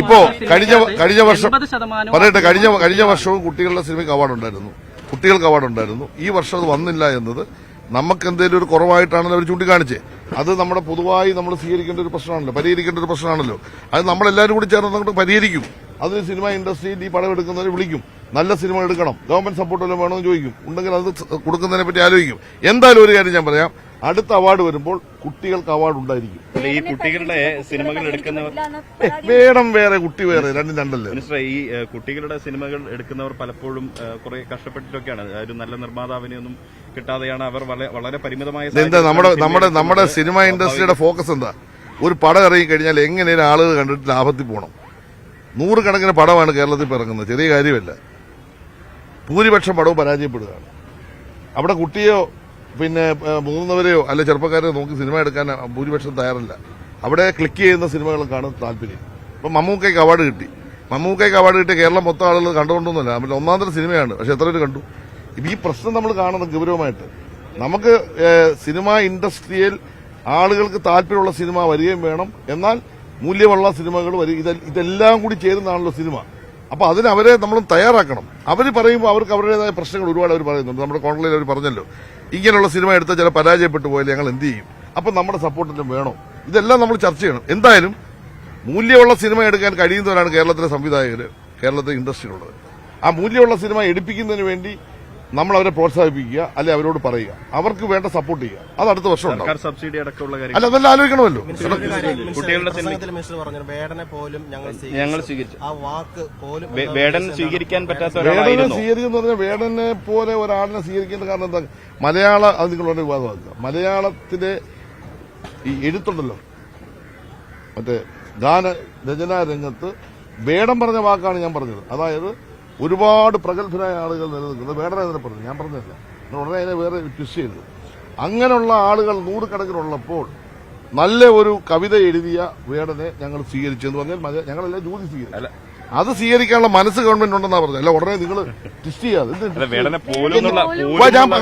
ഇപ്പോ കഴിഞ്ഞ കഴിഞ്ഞ വർഷം പറയട്ടെ കഴിഞ്ഞ കഴിഞ്ഞ വർഷവും കുട്ടികളുടെ സിനിമയ്ക്ക് അവാർഡ് ഉണ്ടായിരുന്നു. കുട്ടികൾക്ക് അവാർഡ് ഉണ്ടായിരുന്നു. ഈ വർഷം അത് വന്നില്ല എന്നത് നമുക്ക് എന്തെങ്കിലും ഒരു കുറവായിട്ടാണ് അവർ ചൂണ്ടിക്കാണിച്ചേ. അത് നമ്മുടെ പൊതുവായി നമ്മൾ സ്വീകരിക്കേണ്ട ഒരു പ്രശ്നമാണല്ലോ പരിഹരിക്കേണ്ട ഒരു പ്രശ്നമാണല്ലോ. അത് നമ്മളെല്ലാവരും കൂടി ചേർന്ന് അങ്ങോട്ട് പരിഹരിക്കും. അത് സിനിമ ഇൻഡസ്ട്രിയിൽ ഈ പടം എടുക്കുന്നവർ വിളിക്കും. നല്ല സിനിമ എടുക്കണം. ഗവൺമെന്റ് സപ്പോർട്ട് വല്ലതും വേണമെന്ന് ചോദിക്കും. ഉണ്ടെങ്കിൽ അത് കൊടുക്കുന്നതിനെ പറ്റി ആലോചിക്കും. എന്തായാലും ഒരു കാര്യം ഞാൻ പറയാം. അടുത്ത അവാർഡ് വരുമ്പോൾ കുട്ടികൾക്ക് അവാർഡ് ഉണ്ടായിരിക്കും. അല്ല, ഈ കുട്ടികളുടെ സിനിമകൾ എടുക്കുന്നവർ ഏ, വേണം വേറെ കുട്ടി വേറെ രണ്ടും രണ്ടല്ലേ? മിനിസ്റ്ററെ ഈ കുട്ടികളുടെ സിനിമകൾ എടുക്കുന്നവർ പലപ്പോഴും കുറെ കഷ്ടപ്പെട്ടിട്ടൊക്കെയാണ്. ഒരു നല്ല നിർമ്മാതാവിനെ ഒന്നും കിട്ടാതെയാണ് അവർ വളരെ പരിമിതമായ എന്താ നമ്മുടെ നമ്മുടെ നമ്മുടെ സിനിമ ഇൻഡസ്ട്രിയുടെ ഫോക്കസ് എന്താ? ഒരു പടം ഇറങ്ങി കഴിഞ്ഞാൽ എങ്ങനെയാണ് ആളുകൾ കണ്ടിട്ട് ലാഭത്തിൽ പോകണം നൂറുകണക്കിന് പടമാണ് കേരളത്തിൽ ഇറങ്ങുന്നത്. ചെറിയ കാര്യമല്ല. ഭൂരിപക്ഷം പടവും പരാജയപ്പെടുകയാണ്. അവിടെ കുട്ടിയോ പിന്നെ മുതിർന്നവരെയോ അല്ലെ ചെറുപ്പക്കാരെയോ നോക്കി സിനിമ എടുക്കാൻ ഭൂരിപക്ഷം തയ്യാറല്ല. അവിടെ ക്ലിക്ക് ചെയ്യുന്ന സിനിമകൾക്കാണ് താല്പര്യം. ഇപ്പൊ മമ്മൂക്കയ്ക്ക് അവാർഡ് കിട്ടി. മമ്മൂക്കയ്ക്ക് അവാർഡ് കിട്ടി കേരളം മൊത്തം ആളുകൾ കണ്ടുകൊണ്ടൊന്നുമില്ല. നമ്മൾ ഒന്നാം തരം സിനിമയാണ്. പക്ഷെ എത്ര പേര് കണ്ടു? ഈ പ്രശ്നം നമ്മൾ കാണുന്നത് ഗൗരവമായിട്ട്. നമുക്ക് സിനിമ ഇൻഡസ്ട്രിയിൽ ആളുകൾക്ക് താല്പര്യമുള്ള സിനിമ വരികയും വേണം. എന്നാൽ മൂല്യമുള്ള സിനിമകൾ വരും ഇതെല്ലാം കൂടി ചേരുന്നതാണല്ലോ സിനിമ. അപ്പൊ അതിന് അവരെ നമ്മൾ തയ്യാറാക്കണം. അവർ പറയുമ്പോൾ അവർക്ക് അവരുടേതായ പ്രശ്നങ്ങൾ ഒരുപാട് അവർ പറയുന്നുണ്ട്. നമ്മുടെ കോൺഗ്രസിൽ അവർ പറഞ്ഞല്ലോ ഇങ്ങനെയുള്ള സിനിമ എടുത്താൽ ചില പരാജയപ്പെട്ടു പോയാൽ ഞങ്ങൾ എന്ത് ചെയ്യും? അപ്പൊ നമ്മുടെ സപ്പോർട്ടിനും വേണോ. ഇതെല്ലാം നമ്മൾ ചർച്ച ചെയ്യണം. എന്തായാലും മൂല്യമുള്ള സിനിമ എടുക്കാൻ കഴിയുന്നവരാണ് കേരളത്തിലെ സംവിധായകർ കേരളത്തിലെ ഇൻഡസ്ട്രിയിലുള്ളത്. ആ മൂല്യമുള്ള സിനിമ എടുപ്പിക്കുന്നതിന് വേണ്ടി നമ്മൾ അവരെ പ്രോത്സാഹിപ്പിക്കുക അല്ലെ അവരോട് പറയുക. അവർക്ക് വേണ്ട സപ്പോർട്ട് ചെയ്യുക. അത് അടുത്ത വർഷം സബ്സിഡി അടക്കമുള്ള അല്ല കാര്യങ്ങൾ അതെല്ലാം ആലോചിക്കണമല്ലോ. ഞങ്ങൾ സ്വീകരിച്ചു." ആ വാക്ക് പോലും വേ- വേടൻ സ്വീകരിക്കാൻ പറ്റാത്ത വേടനെ സ്വീകരിക്കുന്ന പറഞ്ഞാൽ വേടനെ പോലെ ഒരാളിനെ സ്വീകരിക്കുന്ന കാരണം എന്താ? മലയാള അത് നിങ്ങളുടെ വിവാദമാക്കുക. മലയാളത്തിലെ ഈ എഴുത്തുണ്ടല്ലോ. മറ്റേ ഗാന രചനാ രംഗത്ത് വേടം പറഞ്ഞ വാക്കാണ് ഞാൻ പറഞ്ഞത്. അതായത് ഒരുപാട് പ്രഗത്ഭരായ ആളുകൾ നിലനിൽക്കുന്നത് വേറെ ഇതിനെ പറഞ്ഞു ഞാൻ പറഞ്ഞില്ല ഉടനെ അതിനെ വേറെ ട്വിസ്റ്റ് ചെയ്തു അങ്ങനെയുള്ള ആളുകൾ നൂറുകണക്കിനുള്ളപ്പോൾ നല്ല ഒരു കവിത എഴുതിയ വേടനെ ഞങ്ങൾ സ്വീകരിച്ചെന്ന് പറഞ്ഞാൽ ഞങ്ങളെല്ലാം ജൂതി സ്വീകരിച്ചു. അത് സ്വീകരിക്കാനുള്ള മനസ്സ് ഗവൺമെന്റ് ഉണ്ടെന്നാ പറഞ്ഞത്. അല്ല ഉടനെ നിങ്ങൾ ട്വിസ്റ്റ് ചെയ്യാതെ വേടനെ പോലും എന്നുള്ള ഞാൻ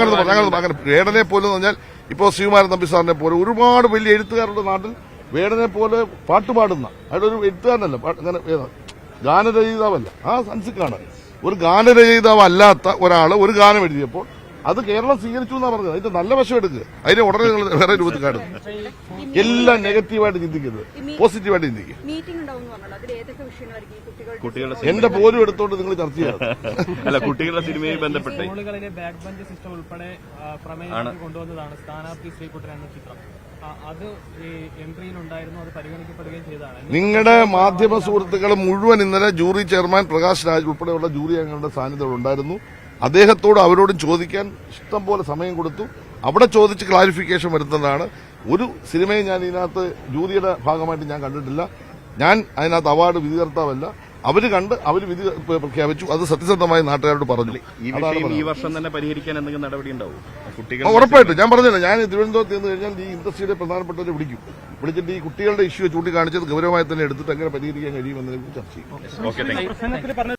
അങ്ങനെ വേടനെ പോലെ എന്ന് പറഞ്ഞാൽ ഇപ്പോ ശ്രീകുമാരൻ തമ്പി സാറിനെ പോലെ ഒരുപാട് വലിയ എഴുത്തുകാരുടെ നാട്ടിൽ. വേടനെ പോലെ പാട്ട് പാടുന്ന. അയാൾ ഒരു എഴുത്തുകാരനല്ല അങ്ങനെ ഗാനരചയിതാവല്ല. ആ സൻസിക്കാണ്. ഒരു ഗാനരചയിതാവല്ലാത്ത ഒരാൾ ഒരാൾ ഒരു ഗാനം എഴുതിയപ്പോൾ അത് കേരളം സ്വീകരിച്ചു എന്നാ പറഞ്ഞത്. അതിന്റെ നല്ല വശം എടുക്കുക അതിനെ ഉടനെ നിങ്ങൾ വേറെ രൂപത്തിൽ കാണുന്നു എല്ലാം നെഗറ്റീവായിട്ട് ചിന്തിക്കരുത്. പോസിറ്റീവായിട്ട് ചിന്തിക്കുക എന്റെ പോലും എടുത്തോണ്ട് നിങ്ങൾ ചർച്ച ചെയ്യാം അല്ല കുട്ടികളുടെ സിനിമയുമായി ബന്ധപ്പെട്ട് ബാക്ക് ബെഞ്ച് സിസ്റ്റം ഉൾപ്പെടെ കൊണ്ടുവന്നതാണ് സ്ഥാനാർത്ഥി ശ്രീകുട്ടൻ എന്ന ചിത്രം. അത് അത് നിങ്ങളുടെ മാധ്യമ സുഹൃത്തുക്കൾ മുഴുവൻ ഇന്നലെ ജൂറി ചെയർമാൻ പ്രകാശ് രാജ് ഉൾപ്പെടെയുള്ള ജൂറി അംഗങ്ങളുടെ സാന്നിധ്യം ഉണ്ടായിരുന്നു. അദ്ദേഹത്തോട് അവരോടും ചോദിക്കാൻ ഇഷ്ടം പോലെ സമയം കൊടുത്തു. അവിടെ ചോദിച്ച് ക്ലാരിഫിക്കേഷൻ വരുത്തുന്നതാണ്. ഒരു സിനിമയും ഞാൻ ഇതിനകത്ത് ജൂറിയുടെ ഭാഗമായിട്ട് ഞാൻ കണ്ടിട്ടില്ല. ഞാൻ അതിനകത്ത് അവാർഡ് വിധികർത്താവല്ല. അവർ കണ്ട് അവർ വിധി പ്രഖ്യാപിച്ചു. അത് സത്യസന്ധമായി നാട്ടുകാരോട് പറഞ്ഞു. ഈ വിഷയം ഈ വർഷം തന്നെ പരിഹരിക്കാൻ എന്തെങ്കിലും നടപടി ഉണ്ടാവും? കുട്ടികൾ ഉറപ്പായിട്ടും. ഞാൻ പറഞ്ഞില്ല ഞാൻ തിരുവനന്തപുരത്ത് നിന്ന് കഴിഞ്ഞാൽ ഈ ഇൻഡസ്ട്രിയുടെ പ്രധാനപ്പെട്ടവരെ വിളിക്കും. വിളിച്ചിട്ട് ഈ കുട്ടികളുടെ ഇഷ്യൂ ചൂണ്ടിക്കാണിച്ചത് ഗൗരവമായി തന്നെ എടുത്തിട്ട് എങ്ങനെ പരിഹരിക്കാൻ കഴിയുമെന്നതിനെ കുറിച്ച് ചർച്ച ചെയ്യും.